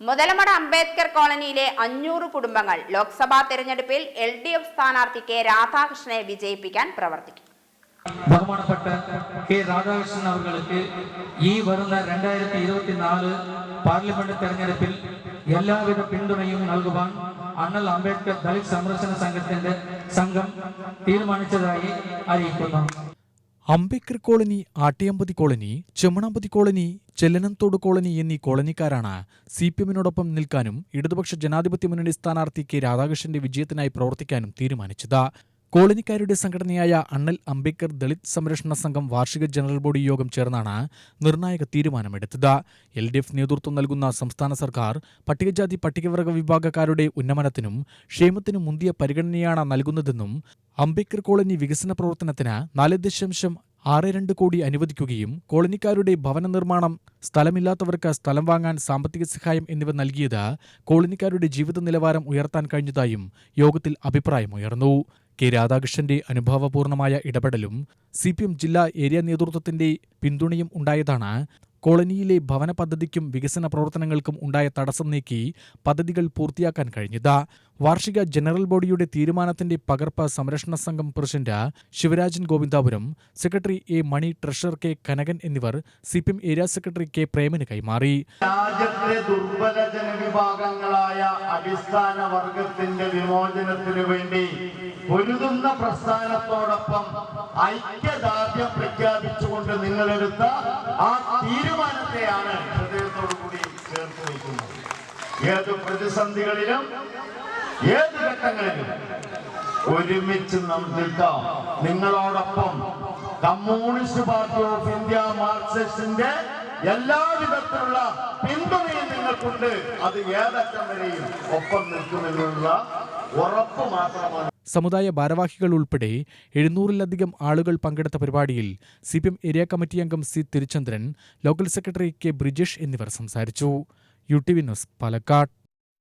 മുതലമട അംബേദ്കർ കോളനിയിലെ അഞ്ഞൂറ് കുടുംബങ്ങൾ ലോക്സഭാ തെരഞ്ഞെടുപ്പിൽ എൽ ഡി എഫ് സ്ഥാനാർത്ഥി കെ രാധാകൃഷ്ണനെ വിജയിപ്പിക്കാൻ പ്രവർത്തിക്കും. ബഹുമാനപ്പെട്ട കെ രാധാകൃഷ്ണൻ അവർക്ക് ഈ വരുന്ന രണ്ടായിരത്തി ഇരുപത്തിനാല് പാർലമെന്റ് തെരഞ്ഞെടുപ്പിൽ എല്ലാവിധ പിന്തുണയും നൽകുവാൻ അണ്ണൽ അംബേദ്കർ ദളിത് സംരക്ഷണ സംഘത്തിന്റെ സംഘം തീരുമാനിച്ചതായി അറിയിക്കുന്നു. Ambedkar colony Attiyampathi colony Chemmanampathi colony Chellananthode colony എന്നീ കോളനിക്കാരാണ് സി പി എമ്മിനോടൊപ്പം നിൽക്കാനും ഇടതുപക്ഷ ജനാധിപത്യ മുന്നണി സ്ഥാനാർത്ഥി കെ രാധാകൃഷ്ണന്റെ വിജയത്തിനായി പ്രവർത്തിക്കാനും തീരുമാനിച്ചത്. കോളനിക്കാരുടെ സംഘടനയായ അണ്ണൽ അംബേദ്കർ ദളിത് സംരക്ഷണ സംഘം വാർഷിക ജനറൽ ബോഡി യോഗം ചേർന്നാണ് നിർണായക തീരുമാനമെടുത്തത്. എൽ ഡി എഫ് നേതൃത്വം നൽകുന്ന സംസ്ഥാന സർക്കാർ പട്ടികജാതി പട്ടികവർഗ വിഭാഗക്കാരുടെ ഉന്നമനത്തിനും ക്ഷേമത്തിനും മുന്തിയ പരിഗണനയാണ് നൽകുന്നതെന്നും അംബേദ്കർ കോളനി വികസന പ്രവർത്തനത്തിന് നാല് ദശാംശം ആറ് രണ്ട് കോടി അനുവദിക്കുകയും കോളനിക്കാരുടെ ഭവന നിർമ്മാണം സ്ഥലമില്ലാത്തവർക്ക് സ്ഥലം വാങ്ങാൻ സാമ്പത്തിക സഹായം എന്നിവ നൽകിയത് കോളനിക്കാരുടെ ജീവിത നിലവാരം ഉയർത്താൻ കഴിഞ്ഞതായും യോഗത്തിൽ അഭിപ്രായമുയർന്നു. കെ രാധാകൃഷ്ണന്റെ അനുഭാവപൂർണമായ ഇടപെടലും സി പി എം ജില്ലാ ഏരിയ നേതൃത്വത്തിന്റെ പിന്തുണയും ഉണ്ടായതാണ്. കോളനിയിലെ ഭവന പദ്ധതിക്കും വികസന പ്രവർത്തനങ്ങൾക്കും ഉണ്ടായ തടസ്സം നീക്കി പദ്ധതികൾ പൂർത്തിയാക്കാൻ കഴിഞ്ഞത്. വാർഷിക ജനറൽ ബോഡിയുടെ തീരുമാനത്തിന്റെ പകർപ്പ് സംരക്ഷണ സംഘം president Shivarajan Govindapuram secretary A Mani treasurer K Kanakan എന്നിവർ C P M area secretary K Preman കൈമാറി. രാജ്യത്തെ ദുർബല ജനവിഭാഗങ്ങളായ അടിസ്ഥാന വർഗത്തിന്റെ വിമോചനത്തിനു വേണ്ടി പൊരുതുന്ന പ്രസ്ഥാനത്തോടൊപ്പം ഐക്യദാർഢ്യം പ്രഖ്യാപിച്ചുകൊണ്ട് നിങ്ങളെടുത്ത ആ തീരുമാനത്തെയാണ് ഹൃദയത്തോടു കൂടി ചേർത്ത് വയ്ക്കുന്നത്. ഏത് പ്രതിസന്ധികളിലും ഏത് ഘട്ടങ്ങളിലും ഒരുമിച്ച് നിൽക്കാം. നിങ്ങളോടൊപ്പം കമ്മ്യൂണിസ്റ്റ് പാർട്ടി ഓഫ് ഇന്ത്യ മാർക്സിസ്റ്റിന്റെ എല്ലാവിധത്തിലുള്ള പിന്തുണയും നിങ്ങൾക്കുണ്ട്. അത് ഏതറ്റം വരെയും ഒപ്പം നിൽക്കുന്നതിനുള്ള ഉറപ്പ് മാത്രമാണ്. സമുദായ ഭാരവാഹികൾ ഉൾപ്പെടെ എഴുന്നൂറിലധികം ആളുകൾ പങ്കെടുത്ത പരിപാടിയിൽ C P M area committee അംഗം C Thiruchandran local secretary K Brijesh എന്നിവർ സംസാരിച്ചു. U T V news Palakkad.